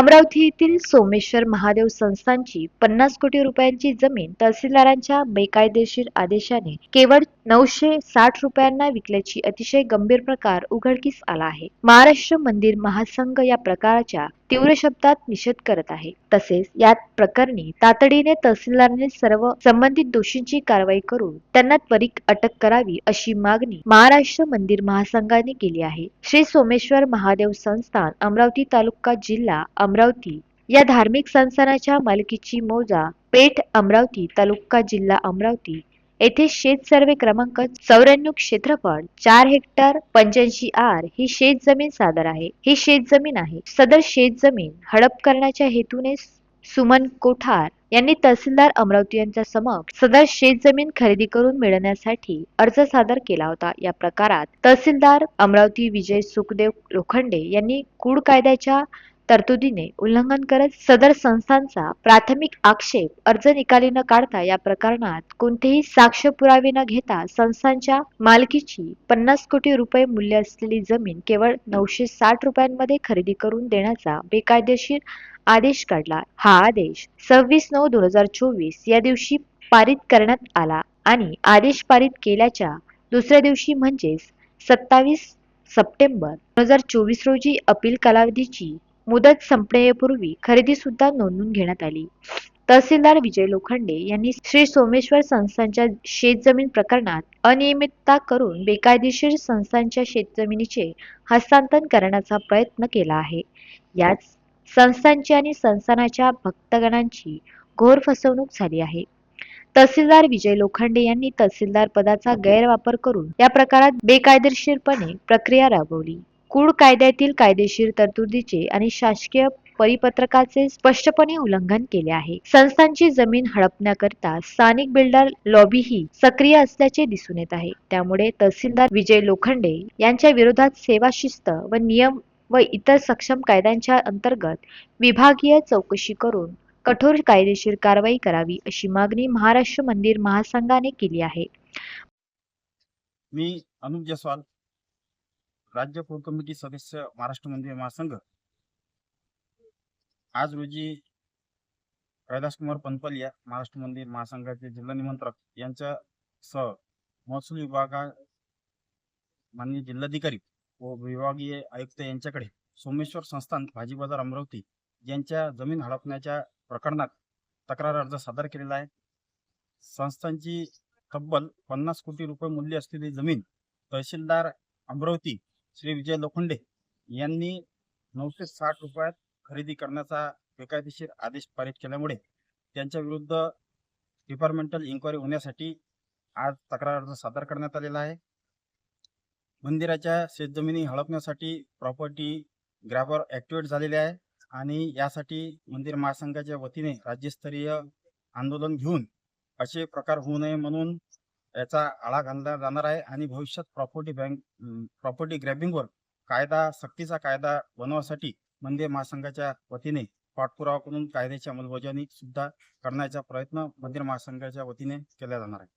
अमरावती येथील सोमेश्वर महादेव संस्थानची पन्नास कोटी रुपयांची जमीन तहसीलदारांच्या बेकायदेशीर आदेशाने केवळ नऊशे साठ रुपयांना विकल्याची अतिशय गंभीर प्रकार उघडकीस आला आहे. महाराष्ट्र मंदिर महासंघ या प्रकाराच्या तीव्र शब्दात निषेध करत आहे. तसेच या प्रकरणी तातडीने तहसीलदारने सर्व संबंधित दोषींची कारवाई करून त्यांना त्वरित अटक करावी अशी मागणी महाराष्ट्र मंदिर महासंघाने केली आहे. श्री सोमेश्वर महादेव संस्थान अमरावती तालुका जिल्हा अमरावती या धार्मिक संस्थानाच्या मालकीची मौजा पेठ अमरावती तालुका जिल्हा अमरावती येथे शेत सर्वे क्रमांक चौऱ्याण्णव क्षेत्रफळ चार हेक्टर पंच्याऐंशी आर ही शेत जमीन सादर आहे. ही शेत जमीन आहे. सदर शेत जमीन हडप करण्याच्या हेतूने सुमन कोठार यांनी तहसीलदार अमरावती यांच्या समक्ष सदर शेत जमीन खरेदी करून मिळवण्यासाठी अर्ज सादर केला होता. या प्रकारात तहसीलदार अमरावती विजय सुखदेव लोखंडे यांनी कुड कायद्याच्या तरतुदीने उल्लंघन करत सदर संस्थांचा प्राथमिक आक्षेप अर्ज निकाली न काढता या प्रकरणात कोणतेही साक्ष पुरावे न घेता संस्थांच्या मालकीची पन्नास कोटी रुपये मूल्य असलेली जमीन केवळ नऊशे साठ रुपयांमध्ये खरेदी करून देण्याचा बेकायदेशीर आदेश काढला. हा आदेश सव्वीस नऊ दोन हजार चोवीस या दिवशी पारित करण्यात आला आणि आदेश पारित केल्याच्या दुसऱ्या दिवशी म्हणजेच सत्तावीस सप्टेंबर दोन हजार चोवीस रोजी अपील कालावधीची मुदत संपण्यापूर्वी खरेदी सुद्धा नोंदवून घेण्यात आली. तहसीलदार विजय लोखंडे यांनी श्री सोमेश्वर संस्थांच्या शेतजमीन प्रकरणात अनियमितता करून बेकायदेशीर संस्थांच्या शेतजमिनीचे हस्तांतरण करण्याचा प्रयत्न केला आहे. याच संस्थांची आणि संस्थानाच्या भक्तगणांची घोर फसवणूक झाली आहे. तहसीलदार विजय लोखंडे यांनी तहसीलदार पदाचा गैरवापर करून या प्रकारात बेकायदेशीरपणे प्रक्रिया राबवली. कुड कायद्यातील कायदेशीर तरतुदीचे आणि शासकीय परिपत्रकाचे स्पष्टपणे उल्लंघन केले आहे. संस्थांची जमीन हडपण्याकरिता स्थानिक बिल्डर लॉबी ही सक्रिय असल्याचे दिसून येत आहे. त्यामुळे तहसीलदार विजय लोखंडे यांच्या विरोधात सेवा शिस्त व नियम व इतर सक्षम कायद्यांच्या अंतर्गत विभागीय चौकशी करून कठोर कायदेशीर कारवाई करावी अशी मागणी महाराष्ट्र मंदिर महासंघाने केली आहे. मी अनुप जयस्वाल राज्य कोर कमिटी सदस्य महाराष्ट्र मंदिर महासंघ. आज रोजी कैलासकुमार पंतपाल या महाराष्ट्र मंदिर महासंघाचे जिल्हा निमंत्रक यांच्या सह महसूल विभागा माननीय जिल्हाधिकारी व विभागीय आयुक्त यांच्याकडे सोमेश्वर संस्थान भाजी बाजार अमरावती यांच्या जमीन हडपण्याच्या प्रकरणात तक्रार अर्ज सादर केलेला आहे. संस्थांची तब्बल पन्नास कोटी रुपये मूल्य असलेली जमीन तहसीलदार अमरावती श्री विजय लोखंडे यांनी नऊशे साठ रुपयात खरेदी करण्याचा बेकायदेशीर आदेश पारित केल्यामुळे त्यांच्या विरुद्ध डिपार्टमेंटल इन्क्वायरी होण्यासाठी आज तक्रार अर्ज सादर करण्यात आलेला आहे. मंदिराच्या शेतजमिनी हळपण्यासाठी प्रॉपर्टी ग्रॅबर ॲक्टिवेट झालेले आहे आणि यासाठी मंदिर महासंघाच्या वतीने राज्यस्तरीय आंदोलन घेऊन असे प्रकार होऊ नये म्हणून याचा आळा घालला जाणार आहे आणि भविष्यात प्रॉपर्टी बँक प्रॉपर्टी ग्रॅबिंगवर कायदा सक्तीचा कायदा बनवण्यासाठी मंदिर महासंघाच्या वतीने पाठपुरावा करून कायद्याची अंमलबजावणी सुद्धा करण्याचा प्रयत्न मंदिर महासंघाच्या वतीने केला जाणार आहे.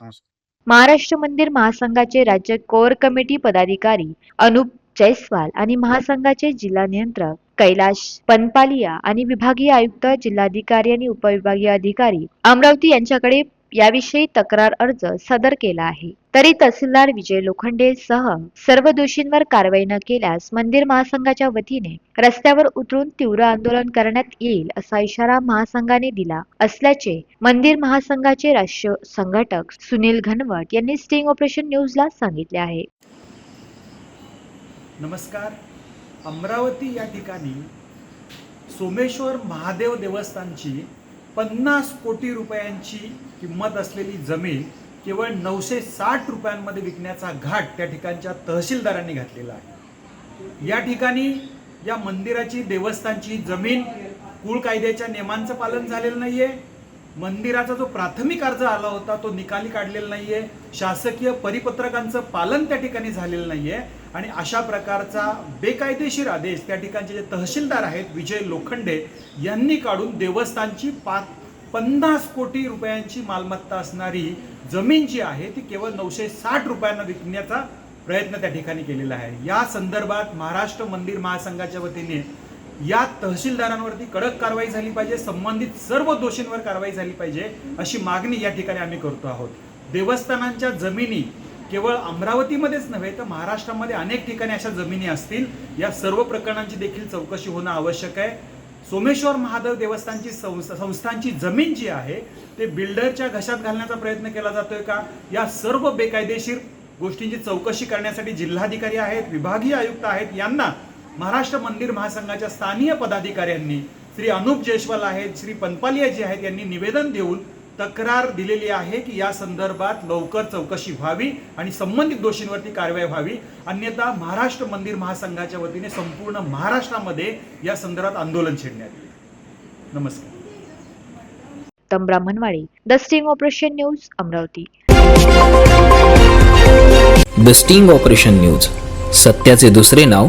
नमस्कार. महाराष्ट्र मंदिर महासंघाचे राज्य कोर कमिटी पदाधिकारी अनुप जयस्वाल आणि महासंघाचे जिल्हा नियंत्रक कैलाश पनपालिया आणि विभागीय आयुक्त जिल्हाधिकारी आणि उपविभागीय अधिकारी अमरावती यांच्याकडे याविषयी तक्रार अर्ज सादर केला आहे. तरी तहसीलदार विजय लोखंडे सह सर्व दोषींवर कारवाई न केल्यास मंदिर महासंघाच्या वतीने रस्त्यावर उतरून तीव्र आंदोलन करण्यात येईल असा इशारा महासंघाने दिला असल्याचे मंदिर महासंघाचे राष्ट्रीय संघटक सुनील घनवट यांनी स्टिंग ऑपरेशन न्यूजला सांगितले आहे. नमस्कार. अमरावती या ठिकाणी सोमेश्वर महादेव देवस्थानची पन्नास कोटी रुपयांची किंमत असलेली जमीन केवळ नऊशे साठ रुपयांमध्ये विकण्याचा घाट त्या ठिकाणच्या तहसीलदारांनी घातलेला आहे. या ठिकाणी या मंदिराची देवस्थानची जमीन कुळ कायद्याच्या नियमांचं पालन झालेलं नाहीये. मंदिराचा जो प्राथमिक अर्ज आला होता तो निकाली काढलेला नाहीये. शासकीय परिपत्रकांचं पालन त्या ठिकाणी झालेलं नाहीये. आणि अशा प्रकारचा बेकायदेशीर आदेश त्या ठिकाणचे जे तहसीलदार आहेत विजय लोखंडे यांनी काढून देवस्थानची पाच पन्नास कोटी रुपयांची मालमत्ता असणारी जमीन जी आहे ती केवळ नऊशे साठ रुपयांना विकण्याचा प्रयत्न त्या ठिकाणी केलेला आहे. या संदर्भात महाराष्ट्र मंदिर महासंघाच्या वतीने या तहसीलदारांवरती कडक कारवाई झाली पाहिजे संबंधित सर्व दोषींवर कारवाई झाली पाहिजे अशी मागणी या ठिकाणी आम्ही करतो आहोत. देवस्थानांच्या जमिनी केवळ अमरावतीमध्येच नव्हे तर महाराष्ट्रामध्ये अनेक ठिकाणी अशा जमिनी असतील. या सर्व प्रकरणांची देखील चौकशी होणं आवश्यक आहे. सोमेश्वर महादेव देवस्थानची संस्था संस्थांची जमीन जी आहे ते बिल्डरच्या घशात घालण्याचा प्रयत्न केला जातोय का? या सर्व बेकायदेशीर गोष्टींची चौकशी करण्यासाठी जिल्हाधिकारी आहेत विभागीय आयुक्त आहेत यांना महाराष्ट्र मंदिर महासंघाच्या स्थानीय पदाधिकाऱ्यांनी श्री अनुप जयस्वाल आहेत श्री पनपालिया जी आहेत यांनी निवेदन देऊन तक्रार दिलेली आहे की या संदर्भात लवकर चौकशी व्हावी आणि संबंधित दोषींवरती कारवाई व्हावी. अन्यथा महाराष्ट्र मंदिर महासंघाच्या वतीने संपूर्ण महाराष्ट्रामध्ये या संदर्भात आंदोलन छेडण्यात येईल. नमस्कार. Uttam Brahmanwadi the sting operation news Amravati. The sting operation news सत्याचे दुसरे नाव